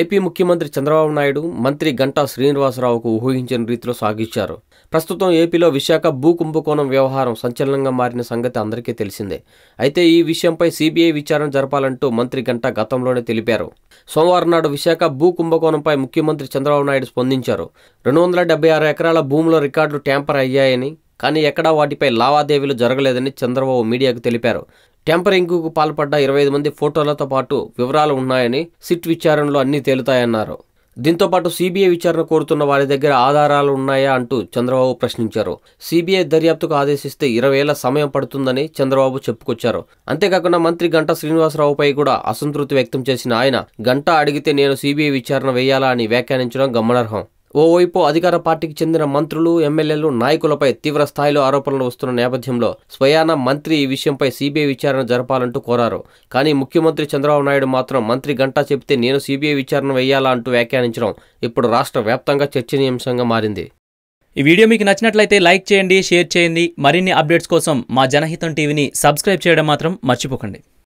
AP ముఖ్యమంత్రి చంద్రబాబు నాయుడు మంత్రి గంటా శ్రీనివాసరావుకు ఊహించిన రీతిలో సాగించారు ప్రస్తుతం ఏపీలో విశాఖ భూ కుంభకోణం వ్యవహారం సంచలనంగా మారిన సంగతి అందరికీ తెలిసిందే. అయితే ఈ విషయంపై సీబీఐ విచారణ జరపాలంటూ మంత్రి గంటా గతంలోనే తెలిపారు. సోమవారం నాడు విశాఖ భూ కుంభకోణంపై ముఖ్యమంత్రి చంద్రబాబు నాయుడు స్పందించారు. రెండు వందల డెబ్బై ఆరు ఎకరాల భూముల రికార్డులు ట్యాంపర్ అయ్యాయని కానీ ఎక్కడా వాటిపై లావాదేవీలు జరగలేదని చంద్రబాబు మీడియాకు తెలిపారు. ట్యాంపరింగ్కు పాల్పడ్డ ఇరవై ఐదు మంది ఫోటోలతో పాటు వివరాలు ఉన్నాయని సిట్ విచారణలో అన్నీ తేలుతాయన్నారు. దీంతో పాటు సీబీఐ విచారణ కోరుతున్న వారి దగ్గర ఆధారాలు ఉన్నాయా అంటూ చంద్రబాబు ప్రశ్నించారు. సీబీఐ దర్యాప్తుకు ఆదేశిస్తే ఇరవై ఏళ్ళ సమయం పడుతుందని చంద్రబాబు చెప్పుకొచ్చారు. అంతేకాకుండా మంత్రి గంటా శ్రీనివాసరావుపై కూడా అసంతృప్తి వ్యక్తం చేసిన ఆయన గంటా అడిగితే నేను సీబీఐ విచారణ వేయాలా అని వ్యాఖ్యానించడం గమనార్హం. ఓవైపు అధికార పార్టీకి చెందిన మంత్రులు ఎమ్మెల్యేలు నాయకులపై తీవ్ర స్థాయిలో ఆరోపణలు వస్తున్న నేపథ్యంలో స్వయాన మంత్రి ఈ విషయంపై సీబీఐ విచారణ జరపాలంటూ కోరారు. కానీ ముఖ్యమంత్రి చంద్రబాబు నాయుడు మాత్రం మంత్రి గంటా చెబితే నేను సీబీఐ విచారణ వేయాలా అంటూ వ్యాఖ్యానించడం ఇప్పుడు రాష్ట్ర వ్యాప్తంగా చర్చనీయాంశంగా మారింది. ఈ వీడియో మీకు నచ్చినట్లయితే లైక్ చేయండి షేర్ చేయండి. మరిన్ని అప్డేట్స్ కోసం మా జనహితం టీవీని సబ్స్క్రైబ్ చేయడం మాత్రం మర్చిపోకండి.